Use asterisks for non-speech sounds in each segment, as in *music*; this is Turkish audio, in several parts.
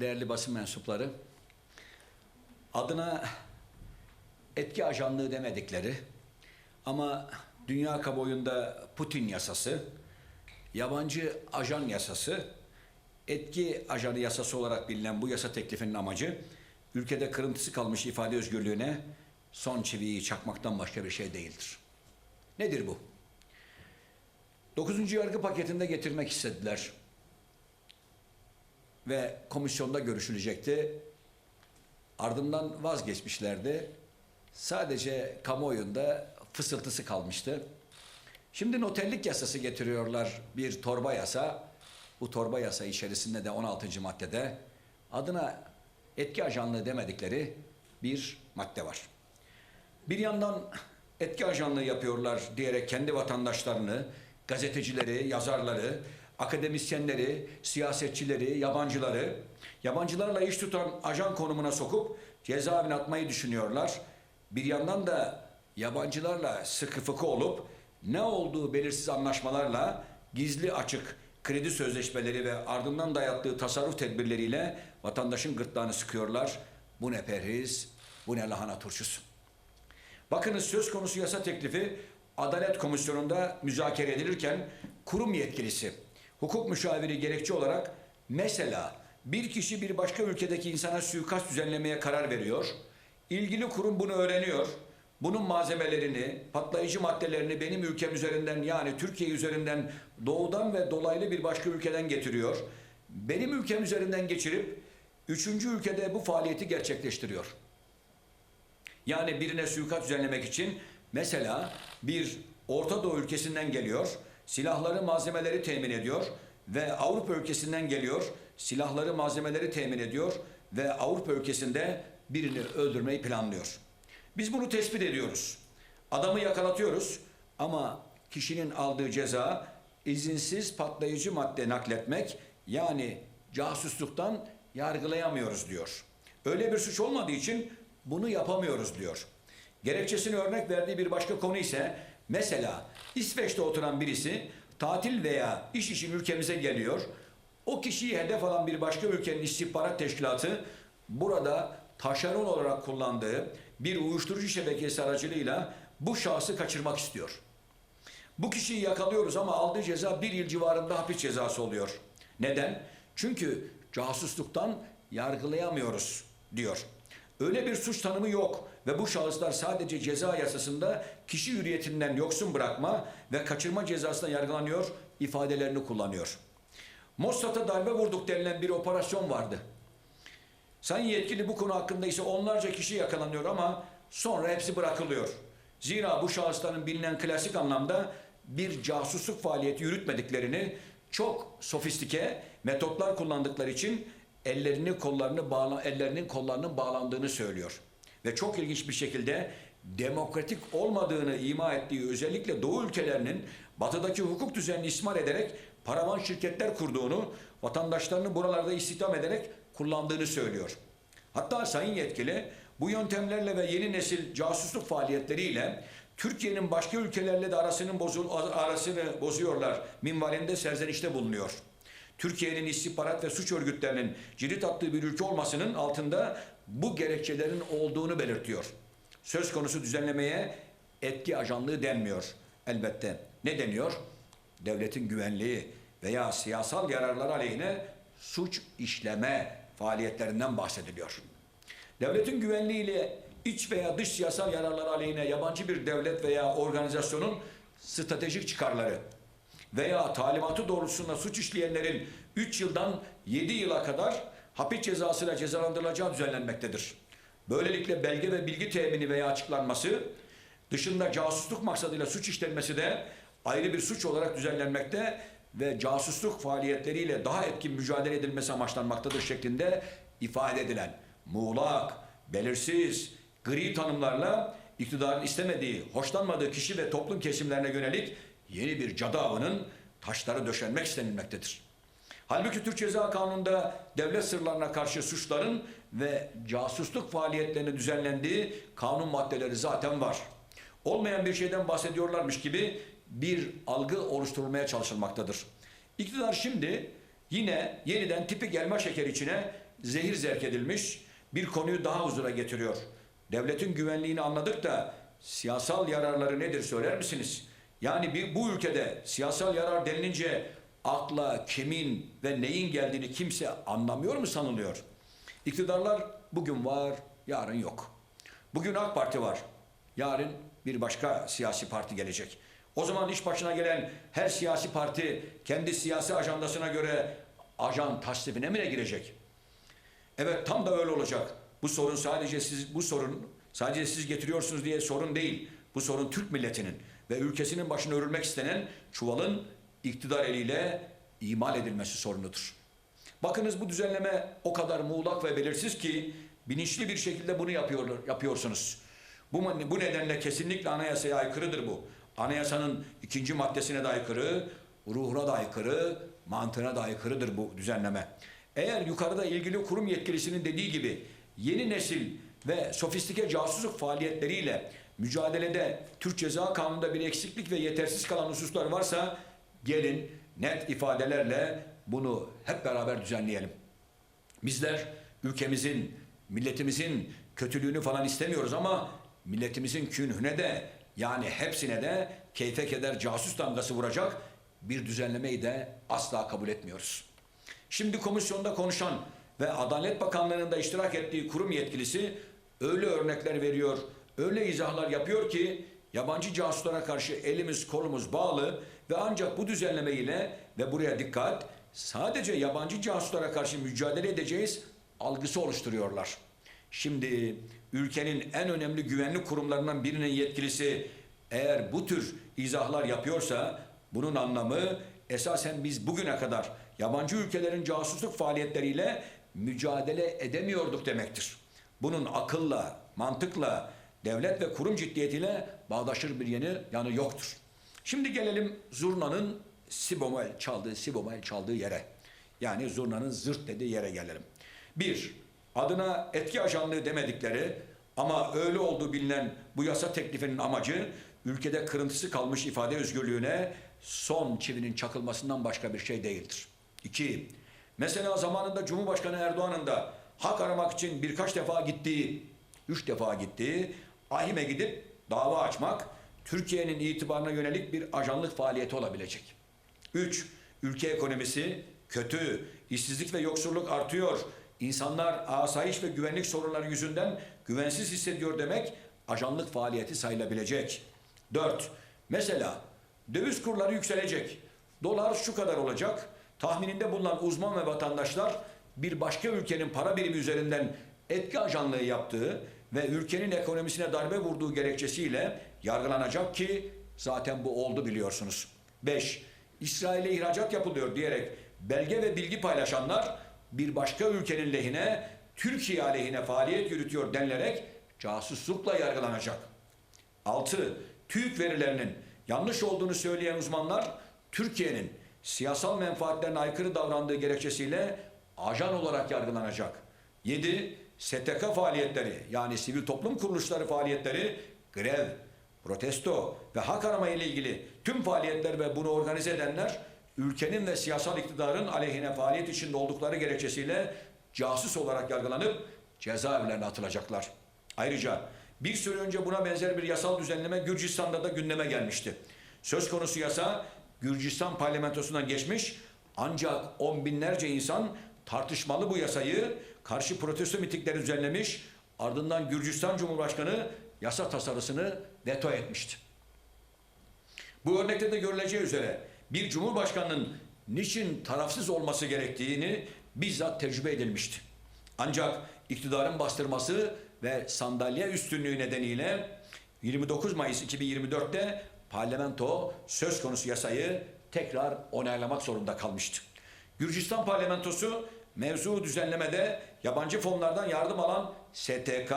değerli basın mensupları, adına etki ajanlığı demedikleri ama dünya kamuoyunda Putin yasası, yabancı ajan yasası, etki ajanı yasası olarak bilinen bu yasa teklifinin amacı ülkede kırıntısı kalmış ifade özgürlüğüne son çiviyi çakmaktan başka bir şey değildir. Nedir bu? 9. yargı paketinde getirmek istediler ve komisyonda görüşülecekti. Ardından vazgeçmişlerdi. Sadece kamuoyunda fısıltısı kalmıştı. Şimdi noterlik yasası getiriyorlar bir torba yasa. Bu torba yasa içerisinde de 16. maddede adına etki ajanlığı demedikleri bir madde var. Bir yandan etki ajanlığı yapıyorlar diyerek kendi vatandaşlarını, gazetecileri, yazarları, akademisyenleri, siyasetçileri, yabancıları, yabancılarla iş tutan ajan konumuna sokup cezaevine atmayı düşünüyorlar. Bir yandan da yabancılarla sıkı fıkı olup ne olduğu belirsiz anlaşmalarla gizli açık kredi sözleşmeleri ve ardından dayattığı tasarruf tedbirleriyle vatandaşın gırtlağını sıkıyorlar. Bu ne perhiz, bu ne lahana turşusu. Bakınız söz konusu yasa teklifi Adalet Komisyonu'nda müzakere edilirken kurum yetkilisi, hukuk müşaviri gerekçe olarak mesela bir kişi bir başka ülkedeki insana suikast düzenlemeye karar veriyor. İlgili kurum bunu öğreniyor. Bunun malzemelerini, patlayıcı maddelerini benim ülkem üzerinden yani Türkiye üzerinden doğudan ve dolaylı bir başka ülkeden getiriyor. Benim ülkem üzerinden geçirip üçüncü ülkede bu faaliyeti gerçekleştiriyor. Yani birine suikast düzenlemek için mesela bir Orta Doğu ülkesinden geliyor, silahları, malzemeleri temin ediyor ve Avrupa ülkesinden geliyor, silahları, malzemeleri temin ediyor ve Avrupa ülkesinde birini öldürmeyi planlıyor. Biz bunu tespit ediyoruz. Adamı yakalatıyoruz ama kişinin aldığı ceza izinsiz patlayıcı madde nakletmek yani casusluktan yargılayamıyoruz diyor. Öyle bir suç olmadığı için bunu yapamıyoruz diyor. Gerekçesini örnek verdiği bir başka konu ise mesela İsveç'te oturan birisi tatil veya iş için ülkemize geliyor. O kişiyi hedef alan bir başka ülkenin istihbarat teşkilatı burada taşeron olarak kullandığı bir uyuşturucu şebekesi aracılığıyla bu şahsı kaçırmak istiyor. Bu kişiyi yakalıyoruz ama aldığı ceza bir yıl civarında hapis cezası oluyor. Neden? Çünkü casusluktan yargılayamıyoruz diyor. Öyle bir suç tanımı yok ve bu şahıslar sadece ceza yasasında kişi hürriyetinden yoksun bırakma ve kaçırma cezasına yargılanıyor ifadelerini kullanıyor. Mossad'a darbe vurduk denilen bir operasyon vardı. Sayın yetkili bu konu hakkında ise onlarca kişi yakalanıyor ama sonra hepsi bırakılıyor. Zira bu şahısların bilinen klasik anlamda bir casusluk faaliyeti yürütmediklerini çok sofistike metotlar kullandıkları için ellerini kollarını bağla, ellerinin kollarının bağlandığını söylüyor. Ve çok ilginç bir şekilde demokratik olmadığını ima ettiği özellikle Doğu ülkelerinin batıdaki hukuk düzenini ismar ederek paravan şirketler kurduğunu, vatandaşlarını buralarda istihdam ederek kullandığını söylüyor. Hatta sayın yetkili bu yöntemlerle ve yeni nesil casusluk faaliyetleriyle Türkiye'nin başka ülkelerle de arasının bozul, arasını bozuyorlar minvalinde serzenişte bulunuyor. Türkiye'nin istihbarat ve suç örgütlerinin cirit attığı bir ülke olmasının altında bu gerekçelerin olduğunu belirtiyor. Söz konusu düzenlemeye etki ajanlığı denmiyor elbette. Ne deniyor? Devletin güvenliği veya siyasal yararlar aleyhine suç işleme faaliyetlerinden bahsediliyor. Devletin güvenliğiyle iç veya dış siyasal yararlar aleyhine yabancı bir devlet veya organizasyonun stratejik çıkarları veya talimatı doğrultusunda suç işleyenlerin 3 yıldan 7 yıla kadar hapis cezasıyla cezalandırılacağı düzenlenmektedir. Böylelikle belge ve bilgi temini veya açıklanması dışında casusluk maksadıyla suç işlenmesi de ayrı bir suç olarak düzenlenmekte ve casusluk faaliyetleriyle daha etkin mücadele edilmesi amaçlanmaktadır şeklinde ifade edilen muğlak, belirsiz, gri tanımlarla iktidarın istemediği, hoşlanmadığı kişi ve toplum kesimlerine yönelik yeni bir cadı avının taşları döşenmek istenilmektedir. Halbuki Türk Ceza Kanunu'nda devlet sırlarına karşı suçların ve casusluk faaliyetlerinin düzenlendiği kanun maddeleri zaten var. Olmayan bir şeyden bahsediyorlarmış gibi bir algı oluşturulmaya çalışılmaktadır. İktidar şimdi yine yeniden tipi gelme şeker içine zehir zerk edilmiş bir konuyu daha huzura getiriyor. Devletin güvenliğini anladık da siyasal yararları nedir söyler misiniz? Yani bir, bu ülkede siyasal yarar denilince akla kimin ve neyin geldiğini kimse anlamıyor mu sanılıyor? İktidarlar bugün var, yarın yok. Bugün AK Parti var, yarın bir başka siyasi parti gelecek. O zaman iş başına gelen her siyasi parti kendi siyasi ajandasına göre ajan tasnifine mi ne girecek? Evet tam da öyle olacak. Bu sorun sadece siz bu sorun sadece siz getiriyorsunuz diye sorun değil. Bu sorun Türk milletinin ve ülkesinin başına örülmek istenen çuvalın iktidar eliyle imal edilmesi sorunudur. Bakınız bu düzenleme o kadar muğlak ve belirsiz ki bilinçli bir şekilde bunu yapıyorlar, yapıyorsunuz. Bu, bu nedenle kesinlikle anayasaya aykırıdır bu. Anayasanın ikinci maddesine de aykırı, ruhuna da aykırı, mantığına da aykırıdır bu düzenleme. Eğer yukarıda ilgili kurum yetkilisinin dediği gibi yeni nesil ve sofistike casusluk faaliyetleriyle mücadelede Türk Ceza Kanunu'nda bir eksiklik ve yetersiz kalan hususlar varsa gelin net ifadelerle bunu hep beraber düzenleyelim. Bizler ülkemizin, milletimizin kötülüğünü falan istemiyoruz ama milletimizin künhüne de yani hepsine de keyfe keder casus damgası vuracak bir düzenlemeyi de asla kabul etmiyoruz. Şimdi komisyonda konuşan ve Adalet Bakanlığı'nın da iştirak ettiği kurum yetkilisi öyle örnekler veriyor, öyle izahlar yapıyor ki yabancı casuslara karşı elimiz kolumuz bağlı ve ancak bu düzenleme ile ve buraya dikkat sadece yabancı casuslara karşı mücadele edeceğiz algısı oluşturuyorlar. Şimdi ülkenin en önemli güvenlik kurumlarından birinin yetkilisi eğer bu tür izahlar yapıyorsa bunun anlamı esasen biz bugüne kadar yabancı ülkelerin casusluk faaliyetleriyle mücadele edemiyorduk demektir. Bunun akılla, mantıkla, devlet ve kurum ciddiyetiyle bağdaşır bir yeni yanı yoktur. Şimdi gelelim zurnanın sibomel çaldığı, sibomel çaldığı yere. Yani zurnanın zırt dediği yere gelelim. Bir, adına etki ajanlığı demedikleri ama öyle olduğu bilinen bu yasa teklifinin amacı ülkede kırıntısı kalmış ifade özgürlüğüne son çivinin çakılmasından başka bir şey değildir. İki, mesela zamanında Cumhurbaşkanı Erdoğan'ın da hak aramak için birkaç defa gittiği, üç defa gittiği ahime gidip dava açmak Türkiye'nin itibarına yönelik bir ajanlık faaliyeti olabilecek. Üç, ülke ekonomisi kötü, işsizlik ve yoksulluk artıyor. İnsanlar asayiş ve güvenlik sorunları yüzünden güvensiz hissediyor demek ajanlık faaliyeti sayılabilecek. Dört, mesela döviz kurları yükselecek. Dolar şu kadar olacak. Tahmininde bulunan uzman ve vatandaşlar bir başka ülkenin para birimi üzerinden etki ajanlığı yaptığı ve ülkenin ekonomisine darbe vurduğu gerekçesiyle yargılanacak ki zaten bu oldu biliyorsunuz. 5. İsrail'e ihracat yapılıyor diyerek belge ve bilgi paylaşanlar bir başka ülkenin lehine Türkiye aleyhine faaliyet yürütüyor denilerek casuslukla yargılanacak. 6. TÜİK verilerinin yanlış olduğunu söyleyen uzmanlar Türkiye'nin siyasal menfaatlerine aykırı davrandığı gerekçesiyle ajan olarak yargılanacak. 7. STK faaliyetleri yani sivil toplum kuruluşları faaliyetleri grev, protesto ve hak arama ile ilgili tüm faaliyetler ve bunu organize edenler ülkenin ve siyasal iktidarın aleyhine faaliyet içinde oldukları gerekçesiyle casus olarak yargılanıp cezaevlerine atılacaklar. Ayrıca bir süre önce buna benzer bir yasal düzenleme Gürcistan'da da gündeme gelmişti. Söz konusu yasa Gürcistan parlamentosundan geçmiş ancak on binlerce insan tartışmalı bu yasayı karşı protesto mitingleri düzenlemiş ardından Gürcistan Cumhurbaşkanı yasa tasarısını veto etmişti. Bu örnekte de görüleceği üzere bir cumhurbaşkanının niçin tarafsız olması gerektiğini bizzat tecrübe edilmişti. Ancak iktidarın bastırması ve sandalye üstünlüğü nedeniyle 29 Mayıs 2024'te parlamento söz konusu yasayı tekrar onaylamak zorunda kalmıştı. Gürcistan parlamentosu mevzu düzenlemede yabancı fonlardan yardım alan STK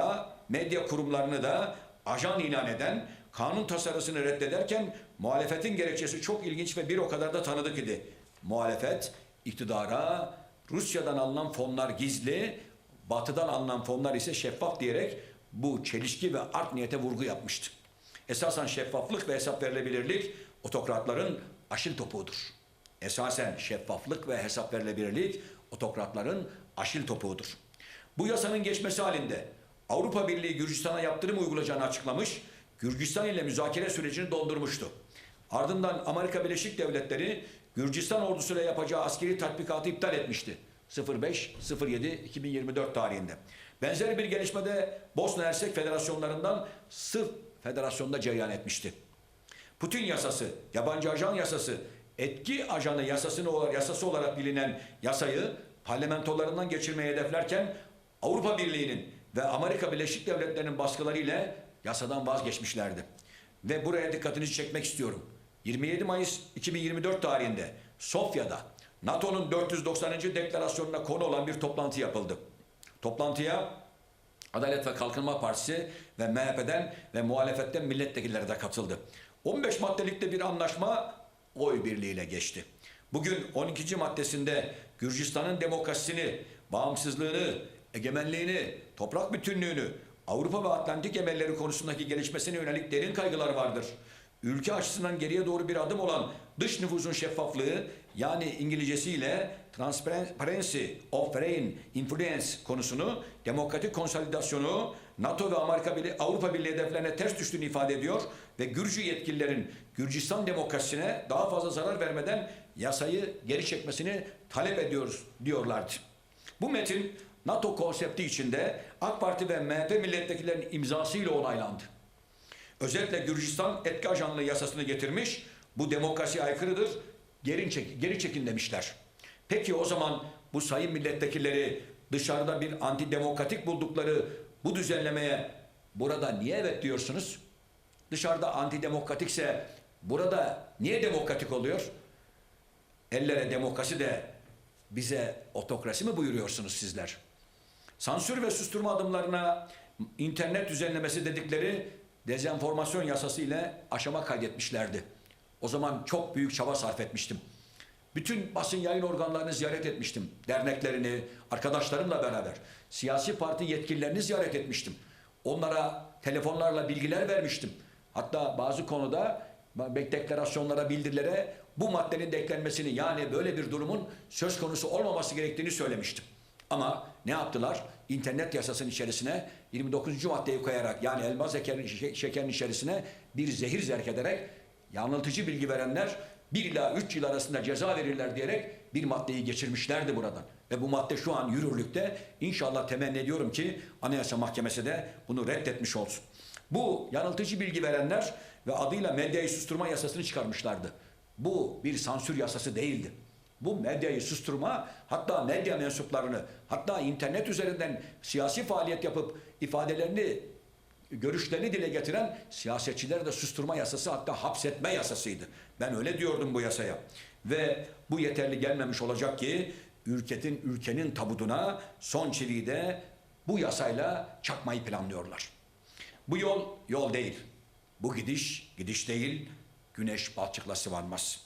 medya kurumlarını da ajan ilan eden kanun tasarısını reddederken muhalefetin gerekçesi çok ilginç ve bir o kadar da tanıdık idi. Muhalefet iktidara Rusya'dan alınan fonlar gizli, batıdan alınan fonlar ise şeffaf diyerek bu çelişki ve art niyete vurgu yapmıştı. Esasen şeffaflık ve hesap verilebilirlik otokratların aşil topuğudur. Esasen şeffaflık ve hesap verilebilirlik Otokratların aşil topuğudur. Bu yasanın geçmesi halinde Avrupa Birliği Gürcistan'a yaptırım uygulayacağını açıklamış, Gürcistan ile müzakere sürecini dondurmuştu. Ardından Amerika Birleşik Devletleri Gürcistan ordusuyla yapacağı askeri tatbikatı iptal etmişti. 05-07-2024 tarihinde. Benzer bir gelişmede Bosna Hersek Federasyonlarından Sırp Federasyonu'nda cereyan etmişti. Putin yasası, yabancı ajan yasası, etki ajanı yasasını olarak, yasası olarak bilinen yasayı parlamentolarından geçirmeyi hedeflerken Avrupa Birliği'nin ve Amerika Birleşik Devletleri'nin baskıları ile yasadan vazgeçmişlerdi. Ve buraya dikkatinizi çekmek istiyorum. 27 Mayıs 2024 tarihinde Sofya'da NATO'nun 490. deklarasyonuna konu olan bir toplantı yapıldı. Toplantıya Adalet ve Kalkınma Partisi ve MHP'den ve muhalefetten milletvekilleri de katıldı. 15 maddelikte bir anlaşma oy birliğiyle geçti. Bugün 12. maddesinde Gürcistan'ın demokrasisini, bağımsızlığını, egemenliğini, toprak bütünlüğünü, Avrupa ve Atlantik emelleri konusundaki gelişmesine yönelik derin kaygılar vardır. Ülke açısından geriye doğru bir adım olan dış nüfusun şeffaflığı yani İngilizcesiyle Transparency of Foreign Influence konusunu demokratik konsolidasyonu NATO ve Amerika Birliği, Avrupa Birliği hedeflerine ters düştüğünü ifade ediyor ve Gürcü yetkililerin Gürcistan demokrasisine daha fazla zarar vermeden yasayı geri çekmesini talep ediyoruz diyorlardı. Bu metin NATO konsepti içinde AK Parti ve MHP milletvekillerinin imzasıyla onaylandı. Özetle Gürcistan etki ajanlığı yasasını getirmiş. Bu demokrasiye aykırıdır. Geri, çek, geri çekin demişler. Peki o zaman bu sayın milletvekilleri dışarıda bir antidemokratik buldukları bu düzenlemeye burada niye evet diyorsunuz? Dışarıda antidemokratikse burada niye demokratik oluyor? Ellere demokrasi de bize otokrasi mi buyuruyorsunuz sizler? Sansür ve susturma adımlarına internet düzenlemesi dedikleri dezenformasyon yasası ile aşama kaydetmişlerdi. O zaman çok büyük çaba sarf etmiştim. Bütün basın yayın organlarını ziyaret etmiştim. Derneklerini, arkadaşlarımla beraber. Siyasi parti yetkililerini ziyaret etmiştim. Onlara telefonlarla bilgiler vermiştim. Hatta bazı konuda deklarasyonlara, bildirilere bu maddenin de eklenmesini yani böyle bir durumun söz konusu olmaması gerektiğini söylemiştim. Ama ne yaptılar? İnternet yasasının içerisine 29. maddeyi koyarak yani elma şekerin, şekerin içerisine bir zehir zerk ederek yanıltıcı bilgi verenler 1 ila 3 yıl arasında ceza verirler diyerek bir maddeyi geçirmişlerdi buradan. Ve bu madde şu an yürürlükte. İnşallah temenni ediyorum ki Anayasa Mahkemesi de bunu reddetmiş olsun. Bu yanıltıcı bilgi verenler ve adıyla medyayı susturma yasasını çıkarmışlardı. Bu bir sansür yasası değildi. Bu medyayı susturma, hatta medya mensuplarını, hatta internet üzerinden siyasi faaliyet yapıp ifadelerini, görüşlerini dile getiren siyasetçileri de susturma yasası hatta hapsetme yasasıydı. Ben öyle diyordum bu yasaya. Ve bu yeterli gelmemiş olacak ki ülkenin ülkenin tabutuna son çiviyi de bu yasayla çakmayı planlıyorlar. Bu yol yol değil. Bu gidiş gidiş değil. Güneş balçıkla sıvanmaz.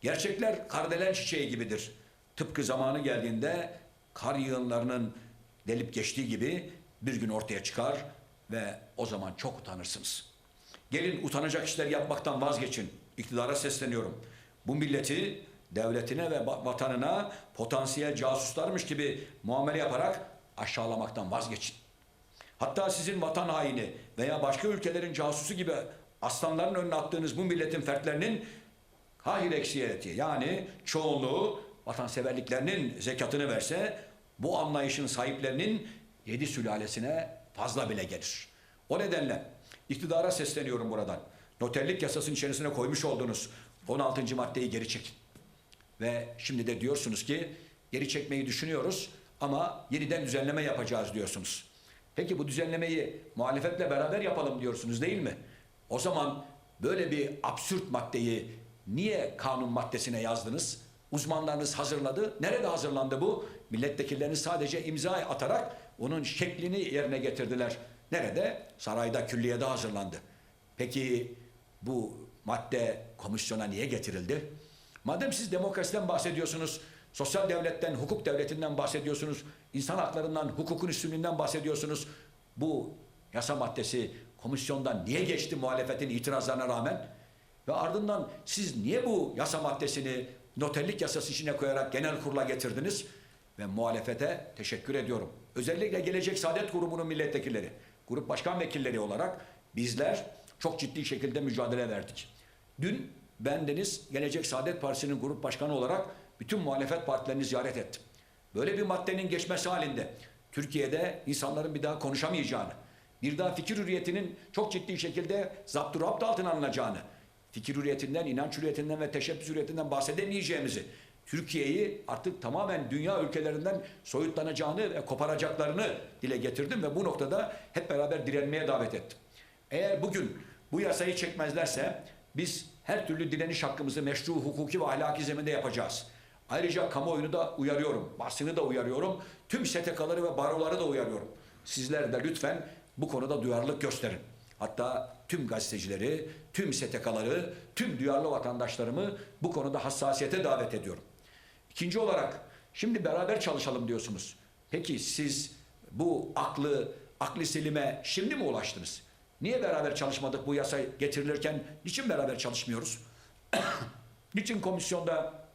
Gerçekler kardelen çiçeği gibidir. Tıpkı zamanı geldiğinde kar yığınlarının delip geçtiği gibi bir gün ortaya çıkar ve o zaman çok utanırsınız. Gelin utanacak işler yapmaktan vazgeçin. İktidara sesleniyorum. Bu milleti devletine ve vatanına potansiyel casuslarmış gibi muamele yaparak aşağılamaktan vazgeçin. Hatta sizin vatan haini veya başka ülkelerin casusu gibi aslanların önüne attığınız bu milletin fertlerinin Hayır eksiyeti yani çoğunluğu vatanseverliklerinin zekatını verse bu anlayışın sahiplerinin yedi sülalesine fazla bile gelir. O nedenle iktidara sesleniyorum buradan. Noterlik yasasının içerisine koymuş olduğunuz 16. maddeyi geri çekin. Ve şimdi de diyorsunuz ki geri çekmeyi düşünüyoruz ama yeniden düzenleme yapacağız diyorsunuz. Peki bu düzenlemeyi muhalefetle beraber yapalım diyorsunuz değil mi? O zaman böyle bir absürt maddeyi Niye kanun maddesine yazdınız? Uzmanlarınız hazırladı. Nerede hazırlandı bu? Milletvekilleriniz sadece imza atarak onun şeklini yerine getirdiler. Nerede? Sarayda, külliyede hazırlandı. Peki bu madde komisyona niye getirildi? Madem siz demokrasiden bahsediyorsunuz, sosyal devletten, hukuk devletinden bahsediyorsunuz, insan haklarından, hukukun üstünlüğünden bahsediyorsunuz. Bu yasa maddesi komisyondan niye geçti muhalefetin itirazlarına rağmen? Ve ardından siz niye bu yasa maddesini noterlik yasası içine koyarak genel kurula getirdiniz? ve muhalefete teşekkür ediyorum. Özellikle Gelecek Saadet Grubu'nun milletvekilleri, grup başkan vekilleri olarak bizler çok ciddi şekilde mücadele verdik. Dün bendeniz Gelecek Saadet Partisi'nin grup başkanı olarak bütün muhalefet partilerini ziyaret ettim. Böyle bir maddenin geçmesi halinde Türkiye'de insanların bir daha konuşamayacağını, bir daha fikir hürriyetinin çok ciddi şekilde zapturapt altına alınacağını, fikir hürriyetinden, inanç hürriyetinden ve teşebbüs hürriyetinden bahsedemeyeceğimizi, Türkiye'yi artık tamamen dünya ülkelerinden soyutlanacağını ve koparacaklarını dile getirdim ve bu noktada hep beraber direnmeye davet ettim. Eğer bugün bu yasayı çekmezlerse biz her türlü direniş hakkımızı meşru, hukuki ve ahlaki zeminde yapacağız. Ayrıca kamuoyunu da uyarıyorum, basını da uyarıyorum, tüm STK'ları ve baroları da uyarıyorum. Sizler de lütfen bu konuda duyarlılık gösterin. Hatta tüm gazetecileri, tüm STK'ları, tüm duyarlı vatandaşlarımı bu konuda hassasiyete davet ediyorum. İkinci olarak şimdi beraber çalışalım diyorsunuz. Peki siz bu aklı, aklı selime şimdi mi ulaştınız? Niye beraber çalışmadık bu yasa getirilirken? Niçin beraber çalışmıyoruz? *coughs* Niçin komisyonda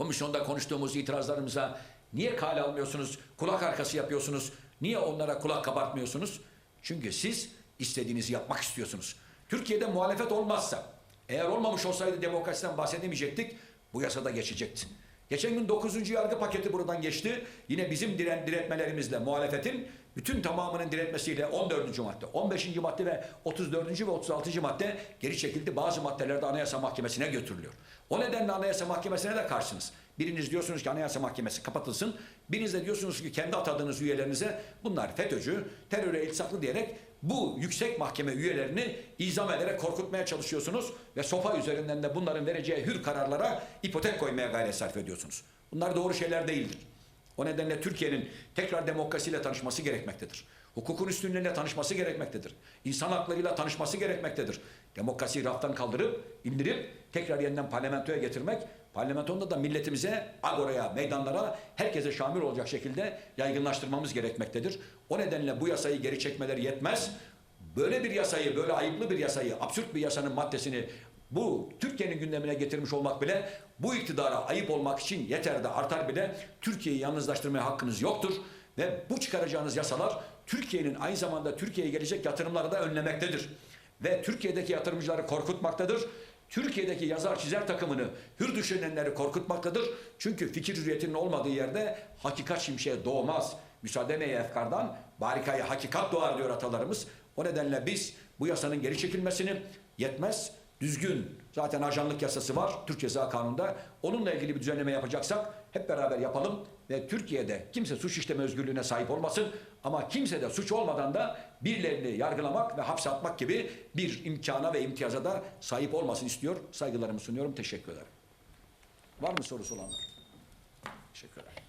komisyonda konuştuğumuz itirazlarımıza niye kale almıyorsunuz? Kulak arkası yapıyorsunuz. Niye onlara kulak kabartmıyorsunuz? Çünkü siz istediğinizi yapmak istiyorsunuz. Türkiye'de muhalefet olmazsa, eğer olmamış olsaydı demokrasiden bahsedemeyecektik, bu yasada geçecekti. Geçen gün 9. yargı paketi buradan geçti. Yine bizim diren, diretmelerimizle muhalefetin bütün tamamının diretmesiyle 14. madde, 15. madde ve 34. ve 36. madde geri çekildi. Bazı maddelerde Anayasa Mahkemesi'ne götürülüyor. O nedenle Anayasa Mahkemesi'ne de karşısınız. Biriniz diyorsunuz ki Anayasa Mahkemesi kapatılsın. Biriniz de diyorsunuz ki kendi atadığınız üyelerinize bunlar FETÖ'cü, teröre iltisaklı diyerek bu yüksek mahkeme üyelerini izam ederek korkutmaya çalışıyorsunuz ve sopa üzerinden de bunların vereceği hür kararlara ipotek koymaya gayret sarf ediyorsunuz. Bunlar doğru şeyler değildir. O nedenle Türkiye'nin tekrar demokrasiyle tanışması gerekmektedir. Hukukun üstünlüğüyle tanışması gerekmektedir. İnsan haklarıyla tanışması gerekmektedir. Demokrasiyi raftan kaldırıp, indirip tekrar yeniden parlamentoya getirmek, parlamentonda da milletimize, agoraya, meydanlara, herkese şamil olacak şekilde yaygınlaştırmamız gerekmektedir. O nedenle bu yasayı geri çekmeleri yetmez. Böyle bir yasayı, böyle ayıplı bir yasayı, absürt bir yasanın maddesini bu Türkiye'nin gündemine getirmiş olmak bile bu iktidara ayıp olmak için yeter de artar bile Türkiye'yi yalnızlaştırmaya hakkınız yoktur. Ve bu çıkaracağınız yasalar Türkiye'nin aynı zamanda Türkiye'ye gelecek yatırımları da önlemektedir. Ve Türkiye'deki yatırımcıları korkutmaktadır. Türkiye'deki yazar çizer takımını hür düşünenleri korkutmaktadır. Çünkü fikir hürriyetinin olmadığı yerde hakikat şimşeği doğmaz. Müsaade meye efkardan barikaya hakikat doğar diyor atalarımız. O nedenle biz bu yasanın geri çekilmesini yetmez düzgün zaten ajanlık yasası var Türk Ceza Kanunu'nda. Onunla ilgili bir düzenleme yapacaksak hep beraber yapalım ve Türkiye'de kimse suç işleme özgürlüğüne sahip olmasın ama kimse de suç olmadan da birilerini yargılamak ve hapse atmak gibi bir imkana ve imtiyaza da sahip olmasın istiyor. Saygılarımı sunuyorum. Teşekkür ederim. Var mı sorusu olanlar? Teşekkür ederim.